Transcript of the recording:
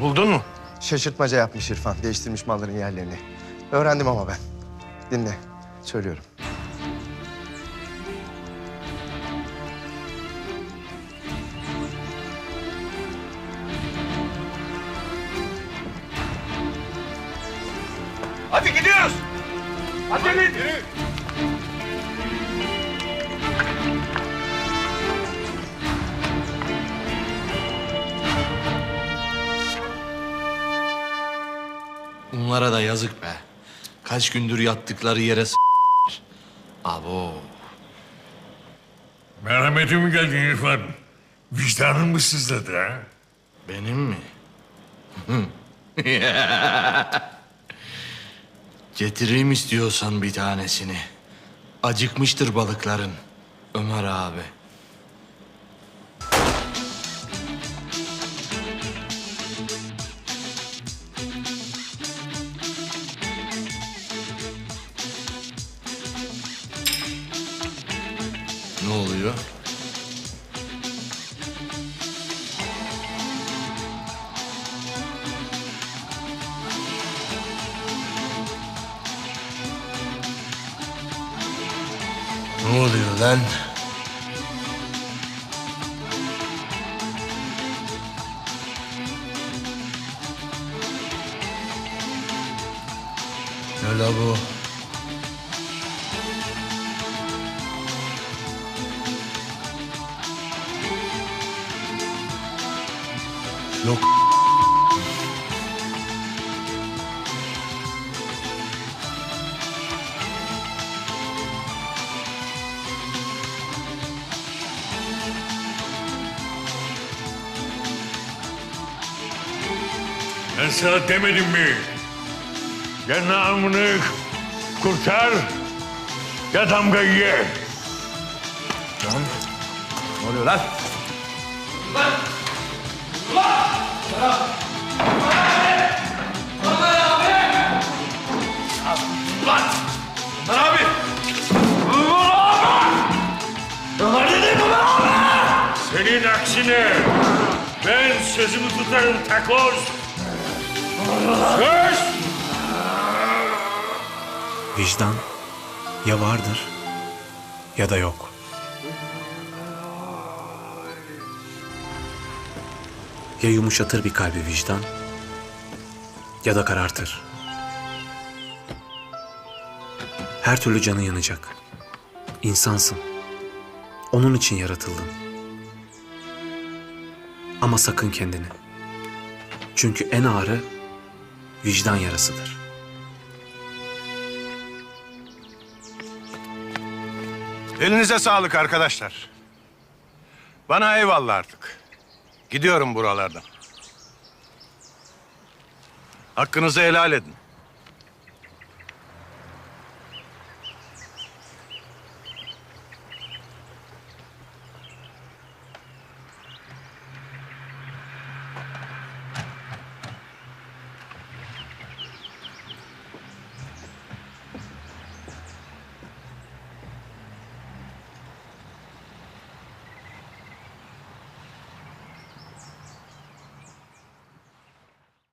Buldun mu? Şaşırtmaca yapmış İrfan. Değiştirmiş malların yerlerini. Öğrendim ama ben. Dinle. Söylüyorum. Hadi gidiyoruz. Hadi Yürü. Bunlara da yazık be. Kaç gündür yattıkları yere s***. Abo. Merhametim mi geldin İrfan? Vicdanın mı sızladı ha? Benim mi? Getireyim istiyorsan bir tanesini. Acıkmıştır balıkların. Ömer abi. Oluyor? Ne oluyor lan? Ne la bu? Yok. Ben sana demedim mi? Ya namını kurtar ya damgayı ye. Ne oluyor lan? Senin ben sözümü tutarım takoz. Söz! Vicdan ya vardır ya da yok. Ya yumuşatır bir kalbi vicdan ya da karartır. Her türlü canı yanacak. İnsansın. Onun için yaratıldın. Ama sakın kendini. Çünkü en ağrı vicdan yarasıdır. Elinize sağlık arkadaşlar. Bana eyvallah artık. Gidiyorum buralardan. Hakkınızı helal edin.